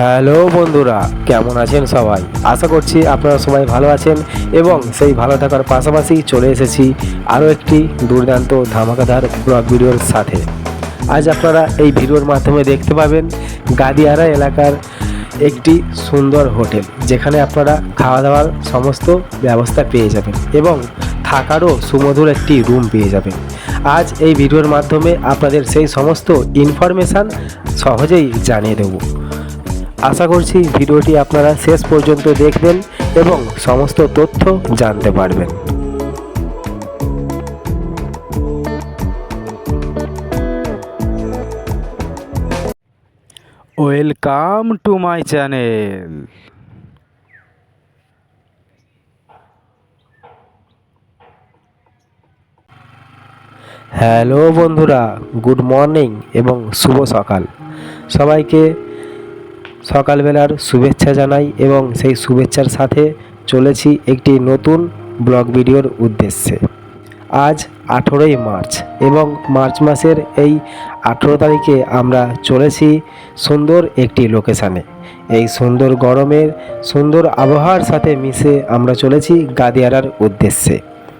Hello বন্ধুরা, কেমন আছেন সবাই? আশা করছি আপনারা সবাই ভালো আছেন এবং সেই ভালো থাকার পাশাপাশি চলে এসেছি আরও একটি দুর্দান্ত ধামাকাদার ব্লগ ভিডিওর সাথে। আজ আপনারা এই ভিডিওর মাধ্যমে দেখতে পাবেন গাদিয়ারা এলাকার একটি সুন্দর হোটেল, যেখানে আপনারা খাওয়া দাওয়ার সমস্ত ব্যবস্থা পেয়ে যাবেন এবং থাকারও সুমধুর একটি রুম পেয়ে যাবেন। আজ এই ভিডিওর মাধ্যমে আপনাদের সেই সমস্ত ইনফরমেশান সহজেই জানিয়ে দেবো। আশা করছি ভিডিওটি আপনারা শেষ পর্যন্ত দেখবেন এবং সমস্ত তথ্য জানতে পারবেন। Welcome to my channel hello বন্ধুরা গুড মর্নিং এবং শুভ সকাল। সবাইকে সকালবেলার শুভেচ্ছা জানাই এবং সেই শুভেচ্ছার সাথে চলেছি একটি নতুন ব্লগ ভিডিওর উদ্দেশ্যে। আজ আঠেরোই মার্চ এবং মার্চ মাসের এই আঠেরো তারিখে আমরা চলেছি সুন্দর একটি লোকেশানে। এই সুন্দর গরমের সুন্দর আবহাওয়ার সাথে মিশে আমরা চলেছি গাদিয়ারার উদ্দেশ্যে।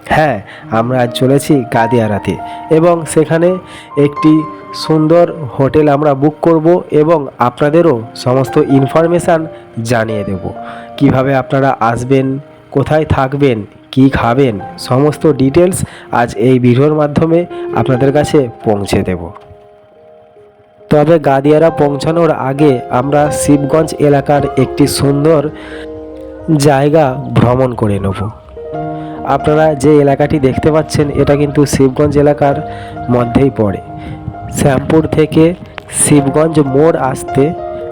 হ্যাঁ আমরা আজ চলেছি গাদিয়ারাতে এবং সেখানে একটি সুন্দর হোটেল আমরা বুক করব এবং আপনাদেরও সমস্ত ইনফরমেশান জানিয়ে দেব। কীভাবে আপনারা আসবেন, কোথায় থাকবেন, কি খাবেন, সমস্ত ডিটেলস আজ এই ভিডিওর মাধ্যমে আপনাদের কাছে পৌঁছে দেব। তবে গাদিয়ারা পৌঁছানোর আগে আমরা শিবগঞ্জ এলাকার একটি সুন্দর জায়গা ভ্রমণ করে নেব। আপনারা যে এলাকাটি দেখতে পাচ্ছেন, এটা কিন্তু শিবগঞ্জ এলাকার মধ্যেই পড়ে। শ্যামপুর থেকে শিবগঞ্জ মোড় আসতে,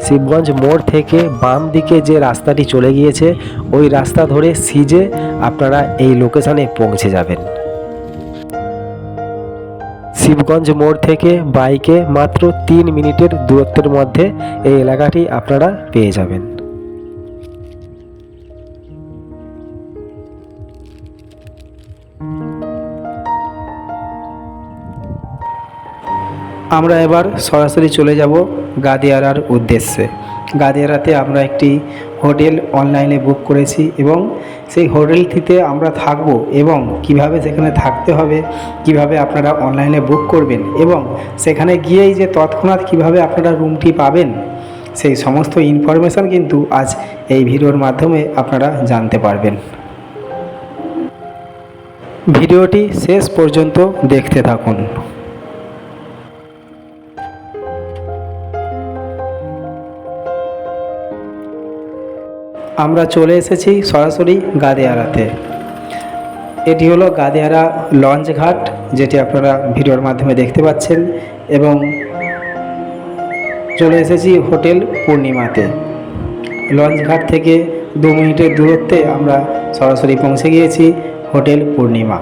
শিবগঞ্জ মোড় থেকে বাম দিকে যে রাস্তাটি চলে গিয়েছে, ওই রাস্তা ধরে সিজে আপনারা এই লোকেশানে পৌঁছে যাবেন। শিবগঞ্জ মোড় থেকে বাইকে মাত্র তিন মিনিটের দূরত্বের মধ্যে এই এলাকাটি আপনারা পেয়ে যাবেন। আমরা এবার সরাসরি চলে যাব গাদিয়ারার উদ্দেশ্যে। গাদিয়ারাতে আমরা একটি হোটেল অনলাইনে বুক করেছি এবং সেই হোটেলটিতে আমরা থাকব এবং কীভাবে সেখানে থাকতে হবে, কীভাবে আপনারা অনলাইনে বুক করবেন এবং সেখানে গিয়েই যে তৎক্ষণাৎ কীভাবে আপনারা রুমটি পাবেন, সেই সমস্ত ইনফরমেশান কিন্তু আজ এই ভিডিওর মাধ্যমে আপনারা জানতে পারবেন। ভিডিওটি শেষ পর্যন্ত দেখতে থাকুন। আমরা চলে এসেছি সরাসরি গাদিয়ারাতে। এটি হলো গাদিয়ারা লঞ্চ ঘাট, যেটি আপনারা ভিডিওর মাধ্যমে দেখতে পাচ্ছেন, এবং চলে এসেছি হোটেল পূর্ণিমাতে। লঞ্চ ঘাট থেকে দু মিনিটের দূরত্বে আমরা সরাসরি পৌঁছে গিয়েছি হোটেল পূর্ণিমা।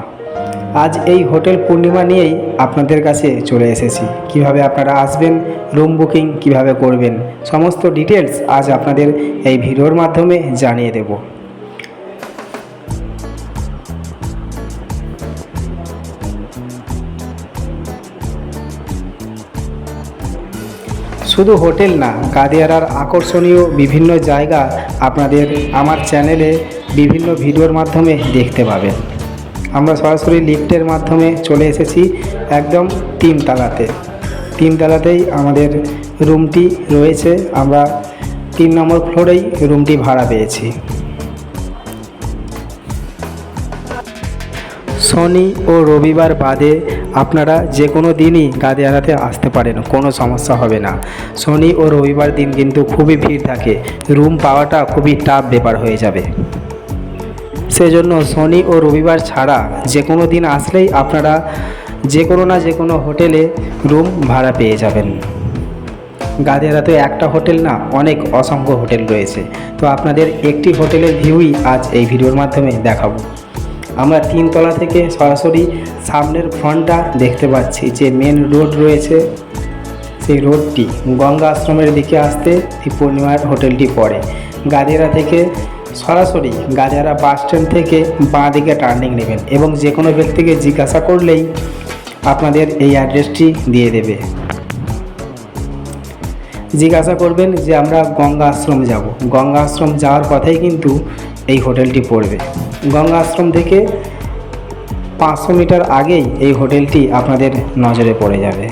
আজ এই হোটেল পূর্ণিমা নিয়েই আপনাদের কাছে চলে এসেছি। কীভাবে আপনারা আসবেন, রুম বুকিং কীভাবে করবেন, সমস্ত ডিটেলস আজ আপনাদের এই ভিডিওর মাধ্যমে জানিয়ে দেব। শুধু হোটেল না গাদিয়ারার আকর্ষণীয় বিভিন্ন জায়গা আপনাদের আমার চ্যানেলে বিভিন্ন ভিডিওর মাধ্যমে দেখতে পাবেন। আমরা সরাসরি লিফটের মাধ্যমে চলে এসেছি একদম তিনতলাতে তিনতলাতেই আমাদের রুমটি রয়েছে। আমরা তিন নম্বর ফ্লোরেই রুমটি ভাড়া পেয়েছি। শনি ও রবিবার বাদে আপনারা যে কোনো দিনই গাদিয়ারাতে আসতে পারেন, কোনো সমস্যা হবে না। শনি ও রবিবার দিন কিন্তু খুবই ভিড় থাকে। রুম পাওয়াটা খুবই টাফ ব্যাপার হয়ে যাবে। সেজন্য শনি ও রবিবার ছাড়া যে কোনো দিন আসলেই আপনারা যে কোনো না যে কোনো হোটেলে রুম ভাড়া পেয়ে যাবেন। গাদিয়ারাতে একটা হোটেল না, অনেক অসংখ্য হোটেল রয়েছে। তো আপনাদের একটি হোটেলের ভিউই আজ এই ভিডিওর মাধ্যমে দেখাবো। আমরা তিনতলা থেকে সরাসরি সামনের ফ্রন্টটা দেখতে পাচ্ছি যে মেন রোড রয়েছে। সেই রোডটি গঙ্গা আশ্রমের দিকে আসতে এই পূর্ণিমার হোটেলটি পড়ে। গাদিয়ারা থেকে সরাসরি গাজারা বাস স্ট্যান্ড থেকে বাঁ দিকে টার্নিং নেবেন এবং যে কোনো ব্যক্তিকে জিজ্ঞাসা করলেই আপনাদের এই অ্যাড্রেসটি দিয়ে দেবে। জিজ্ঞাসা করবেন যে আমরা গঙ্গা আশ্রম যাব। গঙ্গা আশ্রম যাওয়ার কথাই কিন্তু এই হোটেলটি পড়বে। গঙ্গা আশ্রম থেকে পাঁচশো মিটার আগেই এই হোটেলটি আপনাদের নজরে পড়ে যাবে।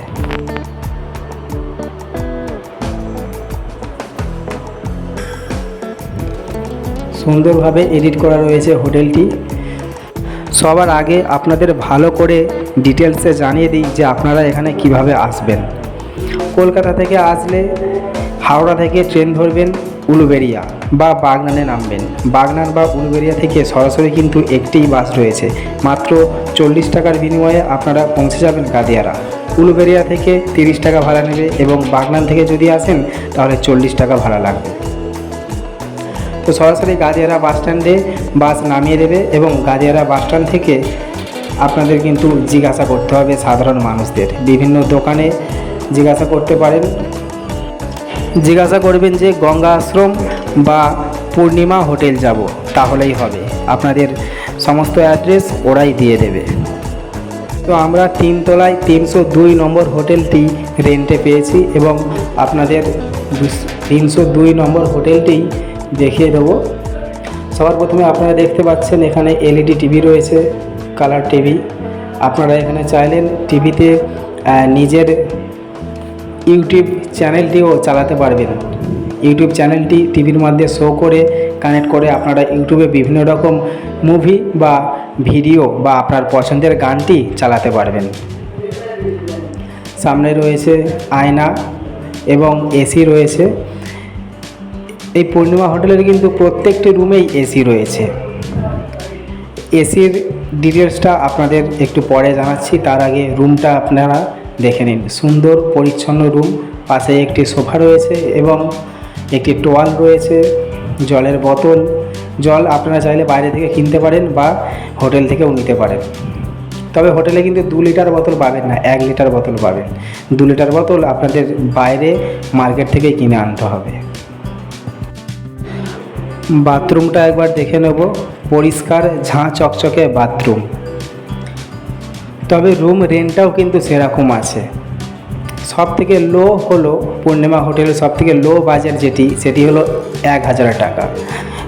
সুন্দরভাবে এডিট করা রয়েছে হোটেলটি। সবার আগে আপনাদের ভালো করে ডিটেলসে জানিয়ে দিই যে আপনারা এখানে কীভাবে আসবেন। কলকাতা থেকে আসলে হাওড়া থেকে ট্রেন ধরবেন উলুবেরিয়া বা বাগনানে নামবেন। বাগনান বা উলুবেরিয়া থেকে সরাসরি কিন্তু একটিই বাস রয়েছে। মাত্র চল্লিশ টাকার বিনিময়ে আপনারা পৌঁছে যাবেন গাদিয়ারা উলুবেরিয়া থেকে তিরিশ টাকা ভাড়া নেবে এবং বাগনান থেকে যদি আসেন তাহলে চল্লিশ টাকা ভাড়া লাগবে। তো সরাসরি গাদিয়ারা বাস স্ট্যান্ডে বাস নামিয়ে দেবে এবং গাদিয়ারা বাস স্ট্যান্ড থেকে আপনাদের কিন্তু জিজ্ঞাসা করতে হবে সাধারণ মানুষদের। বিভিন্ন দোকানে জিজ্ঞাসা করতে পারেন। জিজ্ঞাসা করবেন যে গঙ্গা আশ্রম বা পূর্ণিমা হোটেল যাব, তাহলেই হবে। আপনাদের সমস্ত অ্যাড্রেস ওরাই দিয়ে দেবে। তো আমরা তিনতলায় তিনশো দুই নম্বর হোটেলটি রেন্টে পেয়েছি এবং আপনাদের তিনশো দুই নম্বর হোটেলটি দেখিয়ে দেবো। সবার প্রথমে আপনারা দেখতে পাচ্ছেন এখানে এলইডি টিভি রয়েছে কালার টিভি আপনারা এখানে চাইলেন টিভিতে নিজের ইউটিউব চ্যানেলটিও চালাতে পারবেন। ইউটিউব চ্যানেলটি টিভির মধ্যে শো করে কানেক্ট করে আপনারা ইউটিউবে বিভিন্ন রকম মুভি বা ভিডিও বা আপনার পছন্দের গানটি চালাতে পারবেন। সামনে রয়েছে আয়না এবং এসি রয়েছে। এই পূর্ণিমা হোটেলের কিন্তু প্রত্যেকটি রুমেই এসি রয়েছে। এসির ডিটেলসটা আপনাদের একটু পরে জানাচ্ছি, তার আগে রুমটা আপনারা দেখে নিন। সুন্দর, পরিচ্ছন্ন রুম, পাশে একটি সোফা রয়েছে এবং একটি টোয়াল রয়েছে, জলের বোতল। জল আপনারা চাইলে বাইরে থেকে কিনতে পারেন বা হোটেল থেকেও নিতে পারেন। তবে হোটেলে কিন্তু দু লিটার বোতল পাবেন না, এক লিটার বোতল পাবেন। দু লিটার বোতল আপনাদের বাইরে মার্কেট থেকে কিনে আনতে হবে। বাথরুমটা একবার দেখে নেব। পরিষ্কার, ঝাঁ চকচকে বাথরুম। তবে রুম রেন্টটাও কিন্তু সেরকম আছে। সব থেকে লো হলো পূর্ণিমা হোটেলের সব থেকে লো বাজার যেটি, সেটি হলো এক হাজার টাকা।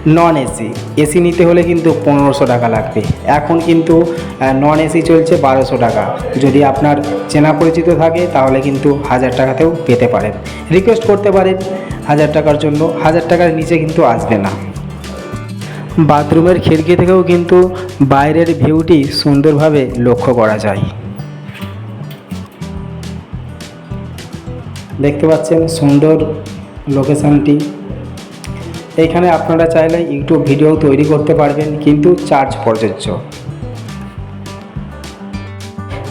নন এসি এসি নিতে হলে কিন্তু পনেরোশো টাকা লাগবে। এখন কিন্তু নন এসি চলছে বারোশো টাকা। যদি আপনার চেনা পরিচিত থাকে, তাহলে কিন্তু হাজার টাকাতেও পেতে পারেন। রিকোয়েস্ট করতে পারেন, হাজার টাকার জন্য। হাজার টাকার নিচে কিন্তু আসবে না। বাথরুমের খিড়কি থেকেও কিন্তু বাইরের ভিউটি সুন্দরভাবে লক্ষ্য করা যায়। দেখতে পাচ্ছেন সুন্দর লোকেশানটি। এইখানে আপনারা চাইলে ইউটিউব ভিডিও তৈরি করতে পারবেন, কিন্তু চার্জ প্রযোজ্য।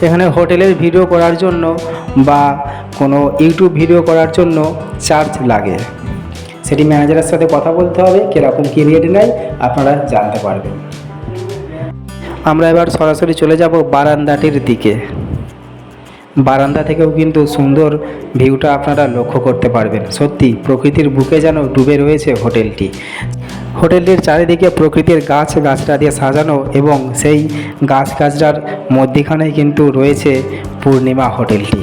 এখানে হোটেলের ভিডিও করার জন্য বা কোনো ইউটিউব ভিডিও করার জন্য চার্জ লাগে। সেটি ম্যানেজারের সাথে কথা বলতে হবে, কীরকম কী রেট নেয় আপনারা জানতে পারবেন। আমরা এবার সরাসরি চলে যাব বারান্দাটির দিকে। বারান্দা থেকেও কিন্তু সুন্দর ভিউটা আপনারা লক্ষ্য করতে পারবেন। সত্যি, প্রকৃতির বুকে যেন ডুবে রয়েছে হোটেলটি। হোটেলটির চারিদিকে প্রকৃতির গাছ গাছটা দিয়ে সাজানো এবং সেই গাছ গাছটার মধ্যিখানেই কিন্তু রয়েছে পূর্ণিমা হোটেলটি।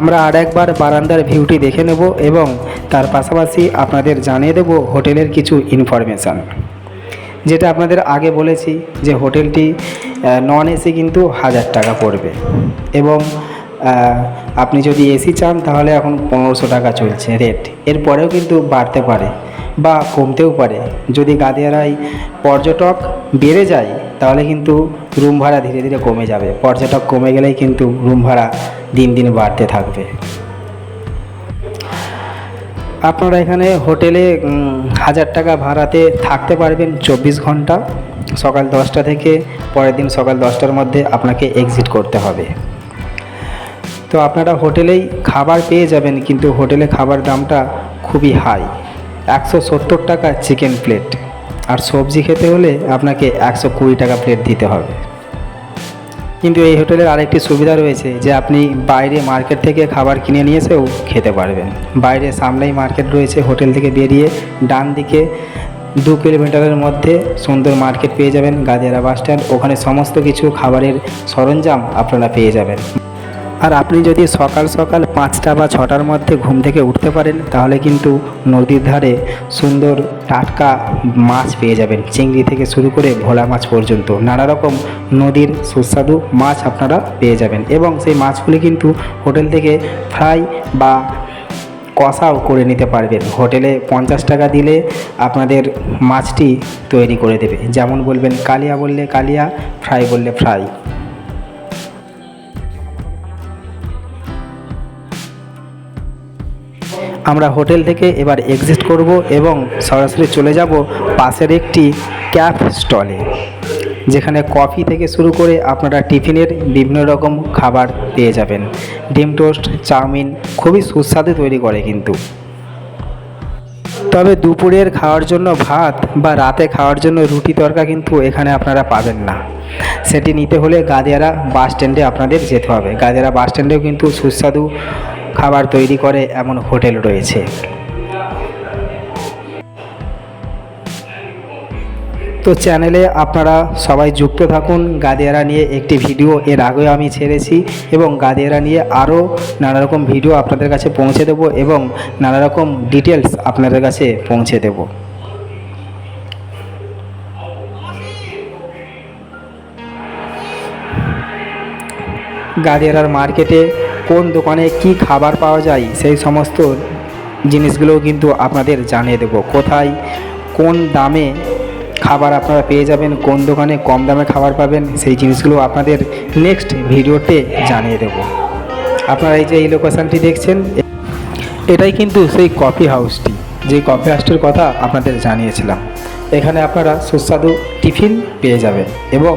আমরা আর একবার বারান্দার ভিউটি দেখে নেব এবং তার পাশাপাশি আপনাদের জানিয়ে দেব হোটেলের কিছু ইনফরমেশান যেটা আপনাদের আগে বলেছি যে হোটেলটি নন এসি কিন্তু হাজার টাকা পড়বে। এবং আপনি যদি এসি চান তাহলে এখন পনেরোশো টাকা চলছে রেট এরপরেও কিন্তু বাড়তে পারে বা কমতেও পারে। যদি গাদিয়ারায় পর্যটক বেড়ে যায় তাহলে কিন্তু রুম ভাড়া ধীরে ধীরে কমে যাবে। পর্যটক কমে গেলেই কিন্তু রুম ভাড়া দিন দিন বাড়তে থাকবে। আপনারা এখানে হোটেলে হাজার টাকা ভাড়াতে থাকতে পারবেন চব্বিশ ঘণ্টা। সকাল দশটা থেকে পরের দিন সকাল দশটার মধ্যে আপনাকে এক্সিট করতে হবে। তো আপনারা হোটেলেই খাবার পেয়ে যাবেন, কিন্তু হোটেলে খাবার দামটা খুবই হাই একশো সত্তর টাকা চিকেন প্লেট আর সবজি খেতে হলে আপনাকে একশো কুড়ি টাকা প্লেট দিতে হবে। কিন্তু এই হোটেলের আরেকটি সুবিধা রয়েছে যে আপনি বাইরে মার্কেট থেকে খাবার কিনে নিয়ে এসেও খেতে পারবেন। বাইরে সামনেই মার্কেট রয়েছে, হোটেল থেকে বেরিয়ে ডান দিকে দু কিলোমিটারের মধ্যে সুন্দর মার্কেট পেয়ে যাবেন। গাদিয়ারা বাস স্ট্যান্ড ওখানে সমস্ত কিছু খাবারের সরঞ্জাম আপনারা পেয়ে যাবেন। আর আপনি যদি সকাল সকাল পাঁচটা বা ছটার মধ্যে ঘুম থেকে উঠতে পারেন, তাহলে কিন্তু নদীর ধারে সুন্দর টাটকা মাছ পেয়ে যাবেন। চিংড়ি থেকে শুরু করে ভোলা মাছ পর্যন্ত। নানা রকম নদীর সুস্বাদু মাছ আপনারা পেয়ে যাবেন। এবং সেই মাছগুলি কিন্তু হোটেল থেকে ফ্রাই বা কষাও করে নিতে পারবেন। হোটেলে পঞ্চাশ টাকা দিলে আপনাদের মাছটি তৈরি করে দেবে। যেমন বলবেন, কালিয়া বললে কালিয়া, ফ্রাই বললে ফ্রাই। আমরা হোটেল থেকে এবার এক্সিট করব এবং সরাসরি চলে যাব পাশের একটি ক্যাফ স্টলে, যেখানে কফি থেকে শুরু করে আপনারা টিফিনের বিভিন্ন রকম খাবার পেয়ে যাবেন। ডিম টোস্ট, চাউমিন খুবই সুস্বাদু তৈরি করে কিন্তু। তবে দুপুরের খাওয়ার জন্য ভাত বা রাতে খাওয়ার জন্য রুটি তরকা কিন্তু এখানে আপনারা পাবেন না। সেটি নিতে হলে গাদিয়ারা বাস স্ট্যান্ডে আপনাদের যেতে হবে। গাদিয়ারা বাস স্ট্যান্ডেও কিন্তু সুস্বাদু খাবার তৈরি করে এমন হোটেল রয়েছে। তো চ্যানেলে আপনারা সবাই যুক্ত থাকুন, গাদিয়ারা নিয়ে একটি ভিডিও এর আগেও আমি ছেড়েছি এবং গাদিয়ারা নিয়ে আরও নানা রকম ভিডিও আপনাদের কাছে পৌঁছে দেব এবং নানা রকম ডিটেলস আপনাদের কাছে পৌঁছে দেব। গাদিয়ারার মার্কেটে কোন দোকানে কি খাবার পাওয়া যায়, সেই সমস্ত জিনিসগুলোও কিন্তু আপনাদের জানিয়ে দেব। কোথায়, কোন দামে খাবার আপনারা পেয়ে যাবেন, কোন দোকানে কম দামে খাবার পাবেন, সেই জিনিসগুলো আপনাদের নেক্সট ভিডিওতে জানিয়ে দেব। আপনারা এই যে এই লোকেশানটি দেখছেন, এটাই কিন্তু সেই কফি হাউসটি যে কফি হাউসটির কথা আপনাদের জানিয়েছিলাম। এখানে আপনারা সুস্বাদু টিফিন পেয়ে যাবেন এবং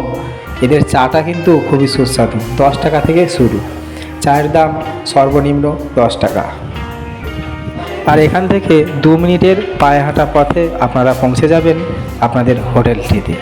এদের চাটা কিন্তু খুবই সুস্বাদু, দশ টাকা থেকে শুরু। চায়ের দাম সর্বনিম্ন দশ টাকা। আর এখান থেকে দু মিনিটের পায়ে হাঁটা পথে আপনারা পৌঁছে যাবেন আপনাদের হোটেলটিতে।